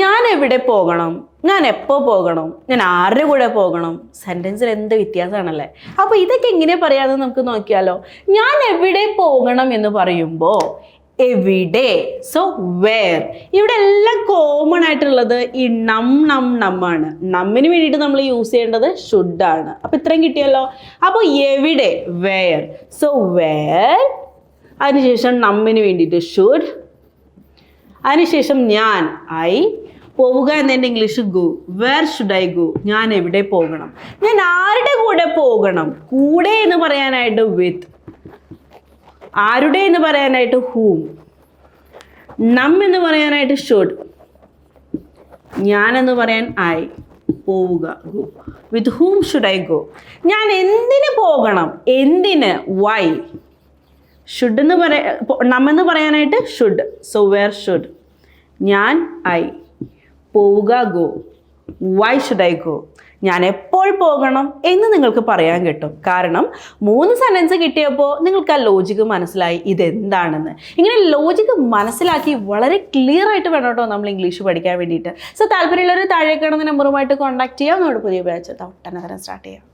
ഞാൻ എവിടെ പോകണം? ഞാൻ എപ്പോൾ പോകണം? ഞാൻ ആരുടെ കൂടെ പോകണം? സെന്റൻസിൽ എന്ത് വ്യത്യാസമാണല്ലേ? അപ്പോൾ ഇതൊക്കെ എങ്ങനെ പറയാമെന്ന് നമുക്ക് നോക്കിയാലോ. ഞാൻ എവിടെ പോകണം എന്ന് പറയുമ്പോൾ എവിടെ? സോ വേർ ഇവിടെ എല്ലാം കോമൺ ആയിട്ടുള്ളത് ഈ നം നം നമ്മാണ് നമ്മിന് വേണ്ടിയിട്ട് നമ്മൾ യൂസ് ചെയ്യേണ്ടത് ഷുഡാണ് അപ്പോൾ ഇത്രയും കിട്ടിയല്ലോ. അപ്പോൾ എവിടെ? വേർ സോ വേർ അതിനുശേഷം നമ്മിന് വേണ്ടിയിട്ട് ഷുഡ് അതിനുശേഷം ഞാൻ ഐ പോവുക എന്നതിന്റെ English go. Where should I go ഞാൻ എവിടെ പോകണം? ഞാൻ ആരുടെ കൂടെ പോകണം? കൂടെ എന്ന് പറയാനായിട്ട് വിത്ത് ആരുടെ എന്ന് പറയാനായിട്ട് ഹൂം നം എന്ന് പറയാനായിട്ട് ഷുഡ് ഞാൻ എന്ന് പറയാൻ ഐ പോവുക. Go with whom should I go ഞാൻ എന്തിന് പോകണം? എന്തിന്? വൈ ഷുഡ് എന്ന് പറയാ നമ്മെന്ന് പറയാനായിട്ട് ഷുഡ് സോ വേർ ഷുഡ് ഞാൻ ഐ പോവുക go. Why should I go ഞാൻ എപ്പോൾ പോകണം എന്ന് നിങ്ങൾക്ക് പറയാൻ കിട്ടും. കാരണം മൂന്ന് സെന്റൻസ് കിട്ടിയപ്പോൾ നിങ്ങൾക്ക് ആ ലോജിക്ക് മനസ്സിലായി ഇതെന്താണെന്ന്. ഇങ്ങനെ ലോജിക്ക് മനസ്സിലാക്കി വളരെ ക്ലിയർ ആയിട്ട് വേണം കേട്ടോ നമ്മൾ ഇംഗ്ലീഷ് പഠിക്കാൻ വേണ്ടിയിട്ട്. സോ താല്പര്യമുള്ളവർ താഴെ കാണുന്ന നമ്പറുമായിട്ട് കോൺടാക്ട് ചെയ്യാം. നമ്മുടെ പുതിയ ബാച്ച് ഒട്ടനവരം സ്റ്റാർട്ട് ചെയ്യാം.